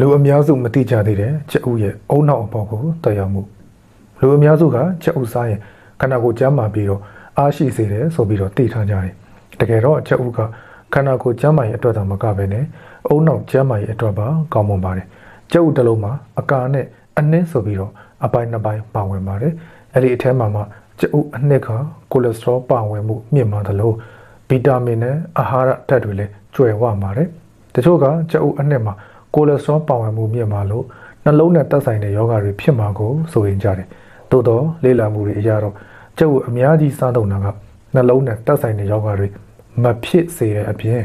လူအများစုမတိကြသေးတဲ့ချက်ဥရဲ့အုံနောက်အပေါ်ကိုတက်ရောက်မှုလူအများစုကချက်ဥစားရင်ခန္ဓာကိုယ်ကျန်းမာပြီးတော့အားရှိစေတယ်ဆိုပြီးတော့သိထားကြတယ်တကယ်တော့ချက်ဥကခန္ဓာကိုယ်ကျန်းမာရေးအတွက်သာမကဘဲနဲ့အုံနောက်ကျန်းမာရေးအတွက်ပါကောင်းမွန်ပါတယ်ချက်ဥတစ်လုံးမှာအကာနဲ့အနှင်းဆိုပြီးတော့အပိုင်းနှစ်ပိုင်းပါဝင်ပါတယ်အဲ့ဒီအထဲမှာမှချက်ဥအနှစ်ကကိုလက်စထရောပါဝင်မှုမြင့်မားသလိုဗီတာမင်နဲ့အာဟာရဓာတ်တွေလည်းကျွယ်ဝပါတယ်တချို့ကချက်ဥအနှစ်မှာ ကိုလက်စထရောပါဝင်မှုမြင့်မားလို့နှလုံးနဲ့သက်ဆိုင်တဲ့ယောဂတွေဖြစ်မှာကိုဆိုရင်ကြတယ်သို့တော့လေ့လာမှုတွေအရတော့ချက်ဥအများကြီးစားသုံးတာကနှလုံးနဲ့သက်ဆိုင်တဲ့ယောဂတွေမဖြစ်စေတဲ့အပြင်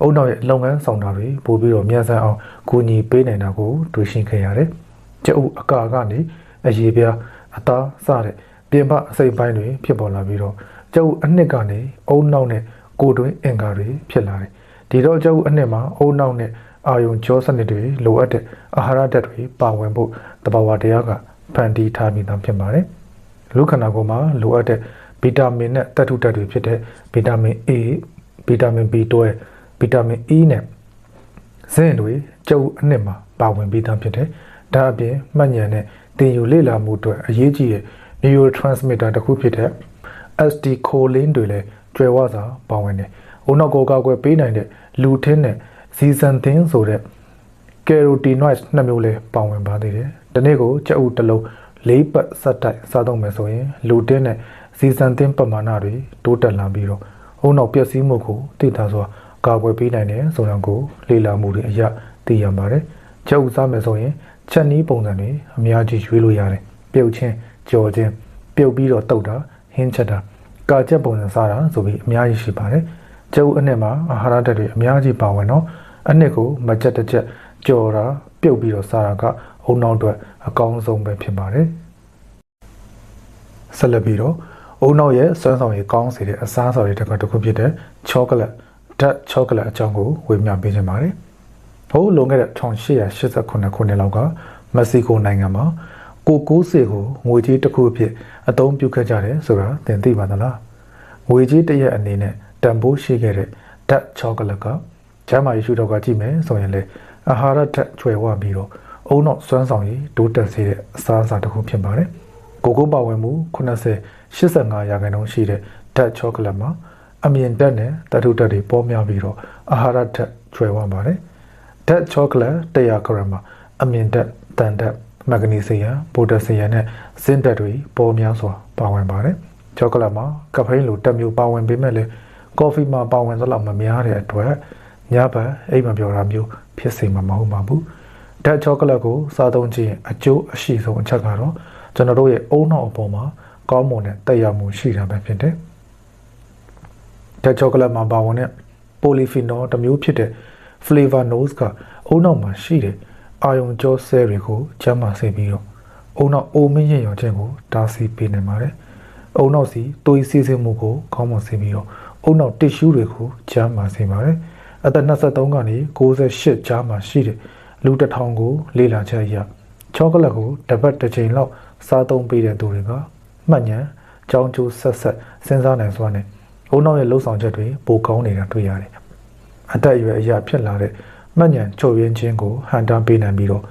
အုံနောက်ရဲ့လုပ်ငန်းဆောင်တာတွေပို့ပြီးတော့မြန်ဆန်အောင်ကူညီပေးနိုင်တာကိုတွေ့ရှိခဲ့ရတယ်။ကျုပ်အကာကနေအရေးပြားအသားစတဲ့ပြင်ပအစိပ်ပိုင်းတွေဖြစ်ပေါ်လာပြီးတော့ကျုပ်အနှစ်ကနေအုံနောက်နဲ့ကိုယ်တွင်းအင်္ကာတွေဖြစ်လာတယ်။ဒီတော့ကျုပ်အနှစ်မှာအုံနောက်နဲ့ အာယုံကြောစနစ်တွေလိုအပ်တဲ့အာဟာရဓာတ်တွေပါဝင်ဖို့တဘာဝတရားကဖန်တီးထားပြီးသားဖြစ်ပါတယ်။လူခန္ဓာကိုယ်မှာလိုအပ်တဲ့ဗီတာမင်နဲ့သတ္ထုဓာတ်တွေဖြစ်တဲ့ဗီတာမင် A ဗီတာမင် B12 ဗီတာမင် E နဲ့ဇင်းတွေကျုပ်အနှစ်မှာပါဝင်ပြီးသားဖြစ်တယ်။ဒါအပြင်မှတ်ဉာဏ်နဲ့တင်ယူလေ့လာမှုအတွက်အရေးကြီးတဲ့ neurotransmitter တစ်ခုဖြစ်တဲ့ acetylcholine တွေလည်းကျွယ်ဝစွာပါဝင်တယ်။ဦးနောက်ကိုကောက်ွယ်ပေးနိုင်တဲ့လူထင်းနဲ့ zeaxanthin ဆိုတဲ့ carotenoids နှစ်မျိုးလည်းပါဝင်ပါသေးတယ်။ဒီနေ့ကိုကြက်ဥတစ်လုံးလေးပတ်ဆက်တိုက်စားသုံးမယ်ဆိုရင်လူတင်းနဲ့ဇီစန်တင်းပမာဏတွေတိုးတက်လာပြီးတော့အုံနောက်ပျက်စီးမှုကိုသိသာစွာကာကွယ်ပေးနိုင်တယ်ဆိုတာကိုလေ့လာမှုတွေအရသိရပါတယ်။ချက်ဥစားမယ်ဆိုရင်ချက်နီးပုံစံတွေအများကြီးရွေးလို့ရတယ်။ပြုတ်ချင်းကြော်ချင်းပြုတ်ပြီးတော့တုတ်တာဟင်းချက်တာကာချက်ပုံစံစားတာဆိုပြီးအများကြီးရှိပါတယ်။ချက်ဥအနှစ်မှာအာဟာရဓာတ်တွေအများကြီးပါဝင်တော့ အနှစ်ကိုမကြက်တစ်ချက်ကြော်တာပြုတ်ပြီးတော့စားတာကအုံနောက်အတွက်အကောင်းဆုံးပဲဖြစ်ပါတယ်။ဆက်လက်ပြီးတော့အုံနောက်ရဲ့စွမ်းဆောင်ရည်ကောင်းစေတဲ့အစားအစာတွေတစ်ခုတစ်ခုဖြစ်တဲ့ချောကလက်ဓာတ်ချောကလက်အကြောင်းကိုဝေမျှပေးခြင်းပါတယ်။ဟိုလွန်ခဲ့တဲ့1889ခုနှစ်လောက်ကမက္ဆီကိုနိုင်ငံမှာကိုကိုးစေကိုငွေကြေးတစ်ခုအဖြစ်အသုံးပြုခဲ့ကြတယ်ဆိုတာသင်သိပါသလား။ငွေကြေးတစ်ရက်အနေနဲ့တန်ဖိုးရှိခဲ့တဲ့ဓာတ်ချောကလက်က ကျမ်းမာရေးရှုထောက်ကကြည့်မယ်ဆိုရင်လေအာဟာရဓာတ်ကျွယ်ဝပြီးတော့အုံနောက်စွမ်းဆောင်ရည်တိုးတက်စေတဲ့အစားအစာတစ်ခုဖြစ်ပါတယ်။ကိုကိုပါဝင်မှု80 85ရာခိုင်နှုန်းရှိတဲ့ဓာတ်ချောကလက်မှာအမြင့်ဓာတ်နဲ့တထုဓာတ်တွေပေါများပြီးတော့အာဟာရဓာတ်ကျွယ်ဝပါတယ်။ဓာတ်ချောကလက်100ဂရမ်မှာအမြင့်ဓာတ်တန်ဓာတ်မက်ဂနီဆီယမ်ပိုတက်ဆီယမ်နဲ့ဇင်းဓာတ်တွေပေါများစွာပါဝင်ပါတယ်။ချောကလက်မှာကဖိန်းလိုတက်မျိုးပါဝင်ပေမဲ့လည်းကော်ဖီမှာပါဝင်သလောက်မများတဲ့အတွက် ညဘက်အိမ်မပြောတာမျိုးဖြစ်စေမှာမဟုတ်ပါဘူးဓာတ်ချောကလက်ကိုစားသုံးခြင်းအကျိုးအရှိဆုံးအချက်ကတော့ကျွန်တော်တို့ရဲ့အုံနောက်အပေါ်မှာကောင်းမွန်တဲ့တက်ရောက်မှုရှိတာပဲဖြစ်တယ်ဓာတ်ချောကလက်မှာပါဝင်တဲ့ပိုလီဖီနော်တစ်မျိုးဖြစ်တဲ့ flavanols ကအုံနောက်မှာရှိတဲ့အာယုံကြောဆဲတွေကိုကျန်းမာစေပြီးတော့အုံနောက်အိုမင်းရရောခြင်းကိုတားဆီးပေးနိုင်ပါတယ်အုံနောက်စီသွေးစီးဆင်းမှုကိုကောင်းမွန်စေပြီးတော့အုံနောက်တစ်ရှူးတွေကိုကျန်းမာစေပါတယ် အသက်23ကနေ68ကြားမှာရှိတဲ့လူတစ်ထောင်ကို လေ့လာချက်အရချောကလက်ကိုတပတ်တစ်ချိန်လောက်စားသုံးပေးတဲ့သူတွေကမှတ်ဉာဏ်ကြောင်းကျိုးဆက်ဆက်စဉ်းစားနိုင်စွာနဲ့အုံနောက်ရဲ့လှုပ်ဆောင်ချက်တွေပိုကောင်းနေတာတွေ့ရတယ်။အသက်အရွယ်အရာဖြစ်လာတဲ့မှတ်ဉာဏ်ချုပ်ရင်းခြင်းကိုဟန်တာပေးနိုင်ပြီးတော့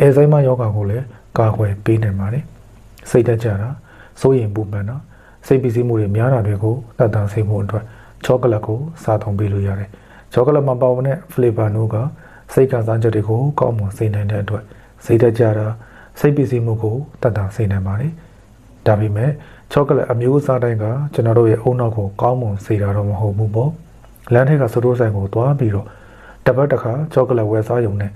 အဲဇိုင်းမယောဂါကိုလည်းကာကွယ်ပေးနိုင်ပါတယ်။စိတ်တက်ကြတာစိုးရင်ပူပန်တာစိတ်ပီစီမှုတွေများတာတွေကိုတတ်တာစိတ်မှုအတွက်ချောကလက်ကိုစားသုံးပေးလို့ရတယ်။ ချောကလက်မှာပါဝင်တဲ့ flavor နိုးကစိတ်ခံစားချက်တွေကိုကောင်းမွန်စေနိုင်တဲ့အတွက်စိတ်တကြတာစိတ်ပစ္စည်းမှုကိုတတ်တာစေနိုင်ပါတယ်။ဒါပေမဲ့ချောကလက်အမျိုးအစားတိုင်းကကျွန်တော်တို့ရဲ့အုံနောက်ကိုကောင်းမွန်စေတာတော့မဟုတ်ဘူးပေါ့။လမ်းထဲကစတိုးဆိုင်ကိုသွားပြီးတော့တပတ်တစ်ခါချောကလက်ဝယ်စားရုံနဲ့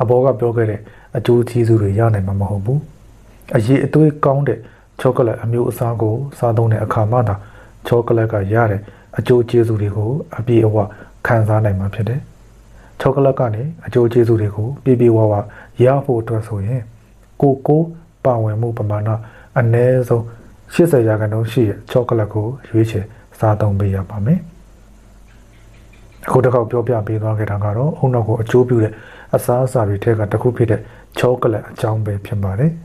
အဘောကပြောခဲ့တဲ့အကျိုးကျေးဇူးတွေရနိုင်မှာမဟုတ်ဘူး။အရေးအသွေးကောင်းတဲ့ချောကလက်အမျိုးအစားကိုစားသုံးတဲ့အခါမှသာချောကလက်ကရတဲ့အကျိုးကျေးဇူးတွေကိုအပြည့်အဝ ခံစားနိုင်မှာဖြစ်တယ်။ချောကလက်ကနေအကျိုးကျေးဇူးတွေကိုပြည့်ပြည့်ဝဝရဖို့အတွက်ဆိုရင်ကိုကိုပါဝင်မှုပမာဏအနည်းဆုံး80ရာခိုင်နှုန်းရှိတဲ့ချောကလက်ကိုရွေးချယ်စားသုံးပေးရပါမယ်။အခုတစ်ခေါက်ပြောပြပေးသွားခဲ့တာကတော့အုံနောက်ကိုအကျိုးပြုတဲ့အစားအစာတွေထဲကတစ်ခုဖြစ်တဲ့ချောကလက်အကြောင်းပဲဖြစ်ပါတယ်။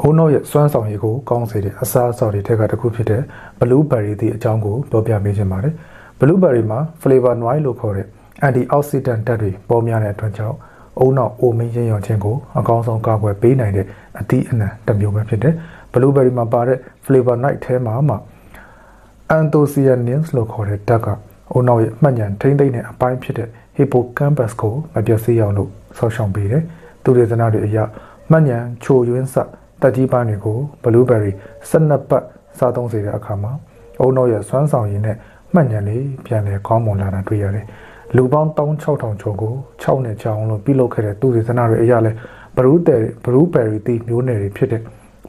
အုံနောက်ရဲ့စွမ်းဆောင်ရည်ကိုကောင်းစေတဲ့အစားအစာတွေထဲကတစ်ခုဖြစ်တဲ့ blueberry သည့်အကြောင်းကိုပြောပြပေးခြင်းပါတယ်။ blueberry မှာ flavor noir လို့ခေါ်တဲ့အန်တီအောက်ဆီဒန့်ဓာတ်တွေပေါ်များတဲ့အတွက်ကြောင့်အုံနောက်အိုမင်းရင်ရောင်ခြင်းကိုအကောင်းဆုံးကာကွယ်ပေးနိုင်တဲ့အသီးအနှံတစ်မျိုးပဲဖြစ်တယ်ဘလူးဘယ်ရီမှာပါတဲ့ flavonoid ထဲမှာမှ anthocyanins လို့ခေါ်တဲ့ဓာတ်ကအုံနောက်ရဲ့မှတ်ဉာဏ်ထိမ့်သိမ့်တဲ့အပိုင်းဖြစ်တဲ့ hippocampus ကိုမပြတ်စေးအောင်လို့ဆောက်ရှောက်ပေးတယ်သူဒေသနာတွေအရမှတ်ဉာဏ်ချိုယွင်းစတက်ကြီးပိုင်းတွေကိုဘလူးဘယ်ရီ12ပတ်စားသုံးစေတဲ့အခါမှာအုံနောက်ရဲ့စွမ်းဆောင်ရည်နဲ့ မှတ်ဉာဏ်လေးပြန်လည်ကောင်းမွန်လာတာတွေ့ရတယ်လူပေါင်း16000ကျော်ကို6နှစ်ကြာအောင်လို့ပြုလုပ်ခဲ့တဲ့သူဒေသနာတွေအရလဲဘရူးတယ်ဘရူးဘယ်ရီတီမျိုးနယ်တွေဖြစ်တဲ့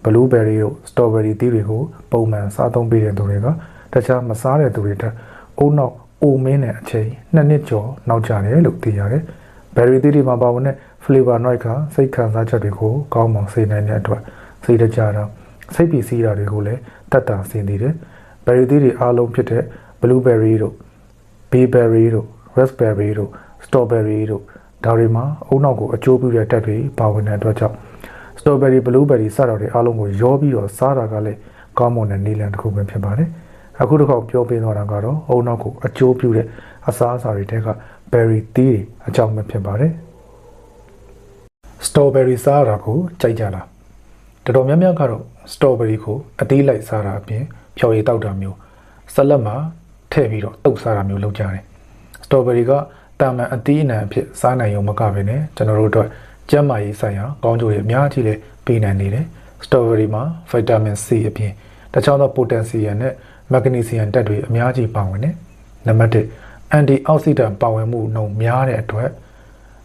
ဘလူးဘယ်ရီတို့စတော်ဘယ်ရီတီတွေကိုပုံမှန်စားသုံးပေးတဲ့သူတွေကတခြားမစားတဲ့သူတွေတက်အုံနောက်အိုမင်းတဲ့အချိန်နှစ်နှစ်ကျော်နောက်ကျတယ်လို့သိရတယ်။ဘယ်ရီတီတွေမှာပါဝင်တဲ့ flavonoid ကစိတ်ခံစားချက်တွေကိုကောင်းမွန်စေနိုင်တဲ့အတွက်စိတ်တကြတာစိတ်ပီစီးတာတွေကိုလည်းတတ်တာဆင်သေးတယ်။ဘယ်ရီတီတွေအားလုံးဖြစ်တဲ့ blueberry တို့ bayberry တို့ raspberry တို့ strawberry တို့ဒါတွေမှာအုံနောက်ကိုအကျိုးပြုတဲ့တက်တွေပါဝင်တဲ့အတွက်ကြောင့် strawberry blueberry စတာတွေအားလုံးကိုရောပြီးတော့စားတာကလည်းကောင်းမွန်တဲ့နည်းလမ်းတစ်ခုပဲဖြစ်ပါတယ်။အခုတစ်ခေါက်ပြောပြသွားတာကတော့အုံနောက်ကိုအကျိုးပြုတဲ့အစားအစာတွေတဲက berry သီးတွေအကြောင်းပဲဖြစ်ပါတယ်။ strawberry စားတာကိုကြိုက်ကြလားတော်တော်များများကတော့ strawberry ကိုအသေးလိုက်စားတာအပြင်ဖြော်ရည်တောက်တာမျိုးဆက်လက်မှာ ထည့်ပြီးတော့တုပ်စားတာမျိုးလုပ်ကြတယ်။စတော်ဘယ်ရီကတာမန်အသီးအနှံအဖြစ်စားနိုင်ရုံမကဘဲနဲ့ကျွန်တော်တို့အတွက်ကျန်းမာရေးဆိုင်ရာကောင်းကျိုးတွေအများကြီးလည်းပေးနိုင်နေတယ်။စတော်ဘယ်ရီမှာဗီတာမင် C အပြင်တခြားသောပိုတက်ဆီယမ်နဲ့မက်ဂနီဆီယမ်ဓာတ်တွေအများကြီးပါဝင်တယ်။နံပါတ်1အန်တီအောက်ဆီဒန့်ပါဝင်မှုနှုန်းများတဲ့အတွက်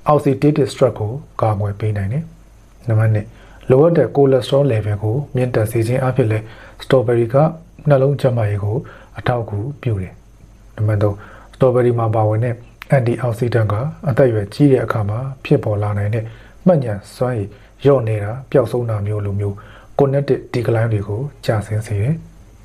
အောက်ဆီဒေးတစ်စထရက်ကိုကာကွယ်ပေးနိုင်တယ်။နံပါတ်2လိုအပ်တဲ့ကိုလက်စထရော level ကိုမြင့်တက်စေခြင်းအဖြစ်လဲစတော်ဘယ်ရီကနှလုံးကျန်းမာရေးကိုအထောက်အကူပြုတယ်။ နံပါတ်3စတော်ဘယ်ရီမှာပါဝင်တဲ့အန်တီအောက်ဆီဒန့်ကအသက်အရွယ်ကြီးတဲ့အခါမှာဖြစ်ပေါ်လာနိုင်တဲ့မှတ်ဉာဏ်စွမ်းရည်လျော့နေတာပျောက်ဆုံးတာမျိုးလိုမျိုး connected decline တွေကိုကြာဆင်းစေတယ်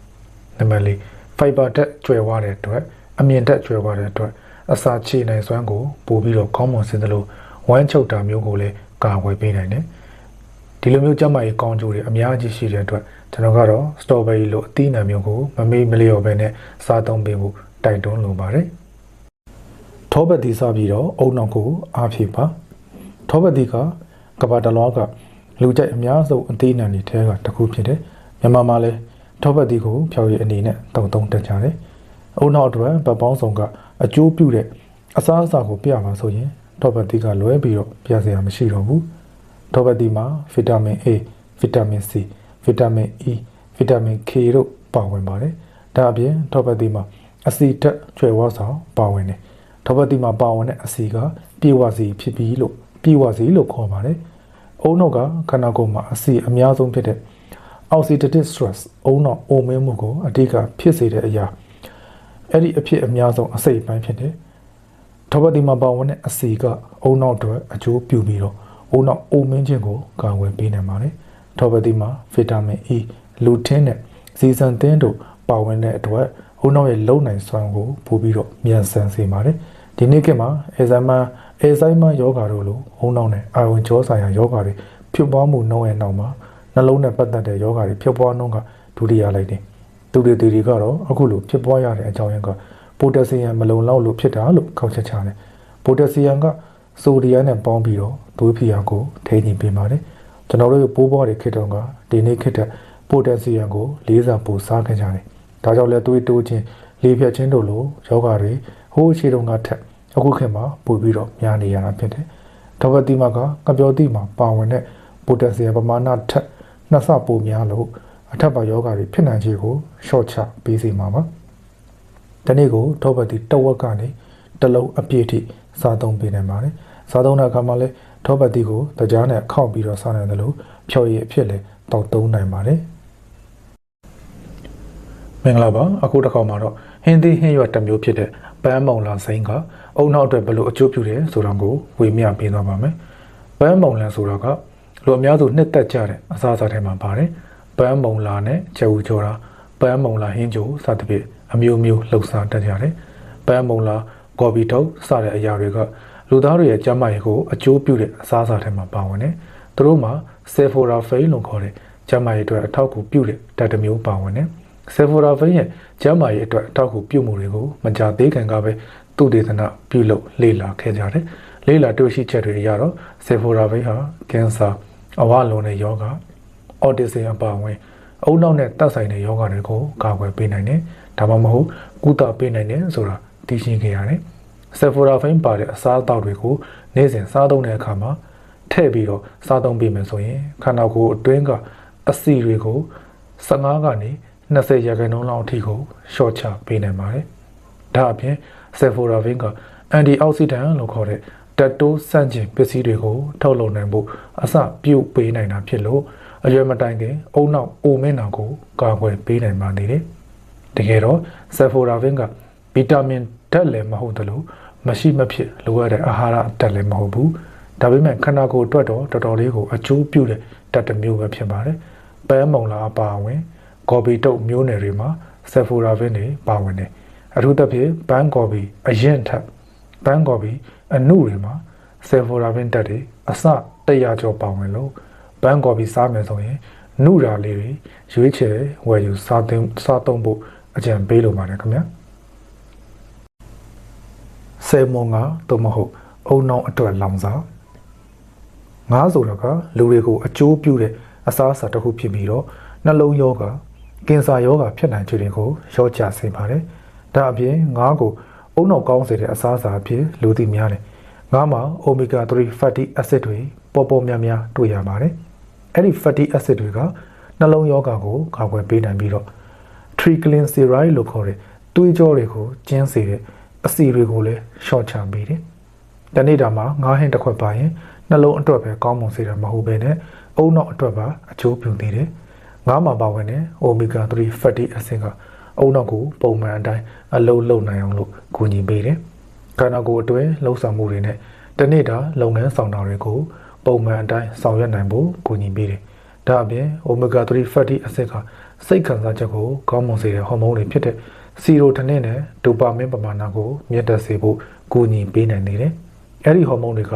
။နံပါတ်4 fiber ဓာတ်ကျွဲဝတဲ့အတွက်အမြင့်ဓာတ်ကျွဲဝတဲ့အတွက်အစာချေနိုင်စွမ်းကိုပို့ပြီးတော့ကောင်းမွန်စေသလိုဝမ်းချုပ်တာမျိုးကိုလည်းကာကွယ်ပေးနိုင်တယ်။ဒီလိုမျိုးကြမ်းမာရေးကောင်းကျိုးတွေအများကြီးရှိတဲ့အတွက်ကျွန်တော်ကတော့ strawberry လို့အသီးအနှံမျိုးကိုမမေ့မလျော့ပဲနဲ့စားသုံးပေးဖို့ တိုက်တွန်းလိုပါတယ်။ထောပတ်တီစားပြီးတော့အုံနောက်ကိုအားဖြည့်ပါ။ထောပတ်တီကကဘာတလောကလူကြိုက်အများဆုံးအသီးအနှံတွေထဲကတစ်ခုဖြစ်တယ်။မြန်မာမှာလည်းထောပတ်တီကိုဖြော်ရည်အနေနဲ့တုံတုံတက်ကြတယ်။အုံနောက်အတွက်ဗပေါင်းဆောင်ကအကျိုးပြုတဲ့အစားအစာကိုပြမှာဆိုရင်ထောပတ်တီကလွဲပြီးတော့ပြစရာမရှိတော့ဘူး။ထောပတ်တီမှာဗီတာမင် A ဗီတာမင် C ဗီတာမင် E ဗီတာမင် K တို့ပါဝင်ပါတယ်။ဒါအပြင်ထောပတ်တိမှာ အဆီဓာတ်ကျွဲဝါဆောင်ပါဝင်တယ်။ထောပတ်တိမှာပါဝင်တဲ့အဆီကပြေဝစီဖြစ်ပြီးလို့ပြေဝစီလို့ခေါ်ပါတယ်။အုံနောက်ကခန္ဓာကိုယ်မှာအဆီအများဆုံးဖြစ်တဲ့ oxidative stress အုံနောက်အိုမင်းမှုကိုအဓိကဖြစ်စေတဲ့အရာအဲ့ဒီအဖြစ်အများဆုံးအစိတ်ပိုင်းဖြစ်တယ်။ထောပတ်တိမှာပါဝင်တဲ့အဆီကအုံနောက်တွေအကျိုးပြုပြီးတော့အုံနောက်အိုမင်းခြင်းကိုကာကွယ်ပေးနိုင်ပါတယ်။ထောပတ်တိမှာဗီတာမင် E လူထင်းနဲ့ဇီဇန်သင်းတို့ပါဝင်တဲ့အတွက် ဟိုနောက်ရဲ့လုံနိုင်စွမ်းကိုပို့ပြီးတော့မြန်ဆန်စေပါတယ်ဒီနေ့ခေတ်မှာအဲဇိုင်မာအဲဇိုင်မာယောဂါတို့လိုဟိုနောက်နဲ့အာဝင်ကြောဆိုင်ရာယောဂါတွေဖြစ်ပွားမှုနှုန်းရဲ့နောက်မှာနှလုံးနဲ့ပတ်သက်တဲ့ယောဂါတွေဖြစ်ပွားနှုန်းကဒုတိယလိုက်တယ်သူတွေတွေကတော့အခုလိုဖြစ်ပွားရတဲ့အကြောင်းရင်းကပိုတက်ဆီယမ်မလုံလောက်လို့ဖြစ်တာလို့ခေါက်ချက်ချတယ်ပိုတက်ဆီယမ်ကဆိုဒီယမ်နဲ့ပေါင်းပြီးတော့ဒွေးဖီယာကိုထိန်းနေပေးပါတယ်ကျွန်တော်တို့ပိုးပွားတွေခေတ်တုန်းကဒီနေ့ခေတ်တဲ့ပိုတက်ဆီယမ်ကိုလေးစားပိုစားခဲ့ကြတယ်။ ဒါကြောင့်လဲသွေးတိုးခြင်းလေဖြတ်ခြင်းတို့လိုယောဂတွေဟိုးအခြေတုန်းကထက်အခုခေတ်မှာပိုပြီးတော့များနေရတာဖြစ်တယ်။ထောပတ်တိမကကပြောတိမှာပါဝင်တဲ့ပိုတက်ဆီယမ်ပမာဏထက်နှစ်ဆပိုများလို့အထက်ပါယောဂတွေဖြစ်နိုင်ခြေကိုရှော့ချပေးစီမှာပါ။ဒီနေ့ကိုထောပတ်တိတဝက်ကနေတလုံးအပြည့်ထိစားသုံးပေးနိုင်ပါတယ်။စားသုံးတဲ့အခါမှာလည်းထောပတ်တိကိုတကြားနဲ့ခောက်ပြီးတော့စားနိုင်တယ်လို့ဖြော်ရည်အဖြစ်လည်းတောက်သုံးနိုင်ပါတယ် မင်္ဂလာပါအခုတစ်ခါမှာတော့ဟင်းသီးဟင်းရွက်တစ်မျိုးဖြစ်တဲ့ပန်းမုံလာစိမ့်ကအုံနောက်အတွက်ဘယ်လိုအကျိုးပြုတယ်ဆိုတော့ကိုဝေမျှပေးသွားပါမယ်ပန်းမုံလန်ဆိုတော့ကလူအများစုနှစ်သက်ကြတဲ့အစားအစာတွေမှာပါတယ်ပန်းမုံလာနဲ့ကျူကြောတာပန်းမုံလာဟင်းကြိုစသဖြင့်အမျိုးမျိုးလှုပ်ရှားတတ်ကြတယ်ပန်းမုံလာကော်ပီထုတ်စတဲ့အရာတွေကလူသားတွေရဲ့ကျန်းမာရေးကိုအကျိုးပြုတဲ့အစားအစာတွေမှာပါဝင်တယ်။သူတို့မှာ sulforaphane လို့ခေါ်တဲ့ကျန်းမာရေးအတွက်အထောက်အကူပြုတဲ့ဓာတ်တစ်မျိုးပါဝင်တယ်။ sulforaphane ရဲ့ကျန်းမာရေးအတွက်အထောက်အကူပြုမှုတွေကိုမကြသေးခင်ကပဲသူတေသနပြုလုပ်လေ့လာခဲ့ကြတယ်လေ့လာတွေ့ရှိချက်တွေအရတော့ဆေဖိုရာဘိတ်ဟာကင်ဆာအဝလုံးတဲ့ယောဂအော်တီဇမ်အပါအဝင်အုံနောက်နဲ့တက်ဆိုင်တဲ့ယောဂတွေကိုကာကွယ်ပေးနိုင်တယ်ဒါမှမဟုတ်ကုသပေးနိုင်တယ်ဆိုတာသိရှိခဲ့ရတယ်ဆေဖိုရာဖိန်ပါတဲ့အစားအသောက်တွေကိုနေ့စဉ်စားသုံးတဲ့အခါမှာထည့်ပြီးတော့စားသုံးပေးမယ်ဆိုရင်ခန္ဓာကိုယ်အတွင်းကအဆီတွေကို15ကနေ 20ရာခိုင်နှုန်းလောက်အထိကိုရှော့ချပေးနိုင်ပါတယ်။ဒါအပြင်ဆေဖိုရာဗင်ကအန်တီအောက်ဆီဒန့်လို့ခေါ်တဲ့တက်တိုးဆန့်ကျင်ပစ္စည်းတွေကိုထုတ်လုပ်နိုင်ဖို့အစပြုတ်ပေးနိုင်တာဖြစ်လို့အရွယ်မတိုင်ခင်အုံနောက်အိုမင်းနာကိုကာကွယ်ပေးနိုင်ပါသေးတယ်။တကယ်တော့ဆေဖိုရာဗင်ကဗီတာမင်ဓာတ်လည်းမဟုတ်သလိုမရှိမဖြစ်လိုအပ်တဲ့အာဟာရဓာတ်လည်းမဟုတ်ဘူး။ဒါပေမဲ့ခန္ဓာကိုယ်အတွက်တော့တော်တော်လေးကိုအကျိုးပြုတဲ့ဓာတ်တစ်မျိုးပဲဖြစ်ပါတယ်။ပန်းမုံလာအပါအဝင် ဂေါ်ဘီတုတ်မျိုးနယ်တွေမှာဆက်ဖိုရာဗင်တွေပါဝင်တယ်အထူးသဖြင့်ဘန်းဂေါ်ဘီအရင်ထက်ဘန်းဂေါ်ဘီအနုတွေမှာဆက်ဖိုရာဗင်တက်တွေအစ100ကျော်ပါဝင်လို့ဘန်းဂေါ်ဘီစားမယ်ဆိုရင်နုရာလေးတွေရွေးချယ်ဝယ်ယူစားသုံးစားသုံးဖို့အကြံပေးလိုပါတယ်ခင်ဗျာဆယ်မုံကသို့မဟုတ်အုံနောင်အတွက်လောင်စာငါးဆိုတော့ကလူတွေကိုအကျိုးပြုတဲ့အစားအစာတစ်ခုဖြစ်ပြီးတော့နှလုံးယောဂ ကင်ဆာယောဂဖြစ်နိုင်ခြေတွေကိုရောကြစေပါတယ်။ဒါအပြင်ငါးကိုအုံနောက်ကောင်းစေတဲ့အစားအစာအဖြစ်လူသိများတယ်။ငါးမှာ omega 3 fatty acid တွေပေါ်ပေါ်များများတွေ့ရပါတယ်။အဲ့ဒီ fatty acid တွေကနှလုံးယောဂကိုကာကွယ်ပေးနိုင်ပြီးတော့ triglyceride လို့ခေါ်တဲ့သွေးကြောတွေကိုကျင်းစေတဲ့အဆီတွေကိုလည်းရှော့ချပေးတယ်။တနေ့တာမှာငါးဟင်းတစ်ခွက်ပါရင်နှလုံးအတွက်ပဲကောင်းမွန်စေတာမဟုတ်ဘဲနဲ့အုံနောက်အတွက်ပါအကျိုးပြုသေးတယ်။ ငါးမှာပါဝင်တဲ့ omega 3 fatty acid ကအုံနောက်ကိုပုံမှန်အတိုင်းအလုံးလုံးနိုင်အောင်လို့ကူညီပေးတယ်။ခန္ဓာကိုယ်အတွင်းလှုပ်ဆောင်မှုတွေနဲ့တနေ့တာလုပ်ငန်းဆောင်တာတွေကိုပုံမှန်အတိုင်းဆောင်ရွက်နိုင်ဖို့ကူညီပေးတယ်။ဒါအပြင် omega 3 fatty acid ကစိတ်ခံစားချက်ကိုကောင်းမွန်စေတဲ့ဟော်မုန်းတွေဖြစ်တဲ့စီရိုထနင်နဲ့ဒိုပါမင်းပမာဏကိုမြင့်တက်စေဖို့ကူညီပေးနိုင်နေတယ်။အဲဒီဟော်မုန်းတွေက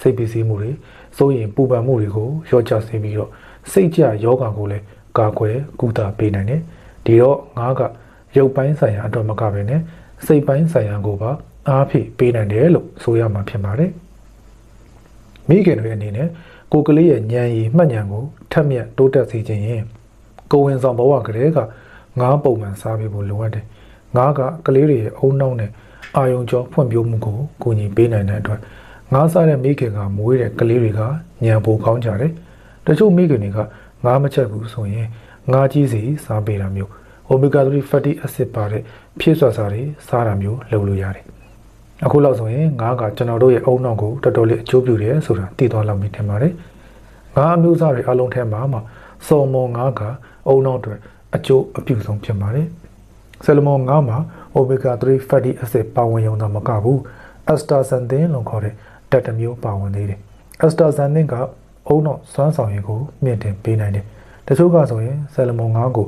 စိတ်ပစ္စည်းမှုတွေစိုးရင်ပူပန်မှုတွေကိုလျော့ချစေပြီးတော့စိတ်ကြယောဂါကိုလည်း ကာကွယ်ကုသပေးနိုင်တယ်ဒီတော့ငါးကရုပ်ပိုင်းဆိုင်ရာအတွက်မကဘဲနဲ့စိတ်ပိုင်းဆိုင်ရာကိုပါအားဖြည့်ပေးနိုင်တယ်လို့ဆိုရမှာဖြစ်ပါတယ်မိခင်တွေအနေနဲ့ကိုကလေးရဲ့ဉာဏ်ရည်မှတ်ဉာဏ်ကိုထက်မြက်တိုးတက်စေခြင်းရင်ကိုဝင်ဆောင်ဘဝကလေးကငါးပုံမှန်စားပေးဖို့လိုအပ်တယ်ငါးကကလေးတွေရဲ့အုံနှောင်းနဲ့အာယုံကြောဖွံ့ဖြိုးမှုကိုကူညီပေးနိုင်တဲ့အတွက်ငါးစားတဲ့မိခင်ကမွေးတဲ့ကလေးတွေကညံပိုကောင်းကြတယ်။တချို့မိခင်တွေက ငါးမချက်ဘူးဆိုရင်ငါးကြီးစီစားပေးတာမျိုးအိုမီဂါ3 fatty acid ပါတဲ့ဖြည့်စွာစားတွေစားတာမျိုးလုပ်လို့ရတယ်။အခုလောက်ဆိုရင်ငါးကကျွန်တော်တို့ရဲ့အုံနောက်ကိုတော်တော်လေးအကျိုးပြုတယ်ဆိုတာသိသွားလောက်ပြီထင်ပါတယ်။ငါးအမျိုးအစားတွေအလုံးထဲမှာမှစော်မွန်ငါးကအုံနောက်တွေအကျိုးအပြုဆုံးဖြစ်ပါတယ်။ဆယ်လမွန်ငါးမှာ omega 3 fatty acid ပါဝင်ရုံသာမကဘူး astaxanthin လို့ခေါ်တဲ့ဓာတ်တစ်မျိုးပါဝင်သေးတယ်။ astaxanthin က အုံနောက်စွမ်းဆောင်ရည်ကိုမြင့်တင်ပေးနိုင်တယ်။တချို့ကဆိုရင်ဆယ်လမွန်ငါးကို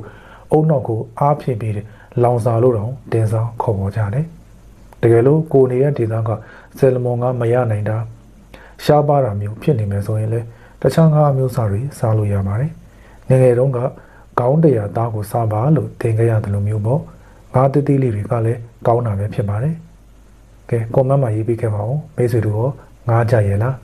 အုံနောက်ကိုအားဖြည့်ပေးတယ်။လောင်စာလို့တောင်တင်စားခေါ်ပေါ်ကြတယ်။တကယ်လို့ကိုနေတဲ့ဒေသကဆယ်လမွန်ငါးမရနိုင်တာရှားပါတာမျိုးဖြစ်နေမယ်ဆိုရင်လည်းတခြားငါးအမျိုးအစားတွေစားလို့ရပါတယ်။ငယ်ငယ်တုန်းကကောင်းတရားသားကိုစားပါလို့သင်ခဲ့ရတယ်လို့မျိုးပေါ့။ငါးတိတိလေးတွေကလည်းကောင်းတာပဲဖြစ်ပါတယ်။ကဲကွန်မန့်မှာရေးပေးခဲ့ပါဦးမိတ်ဆွေတို့ရောငားကြရဲ့လား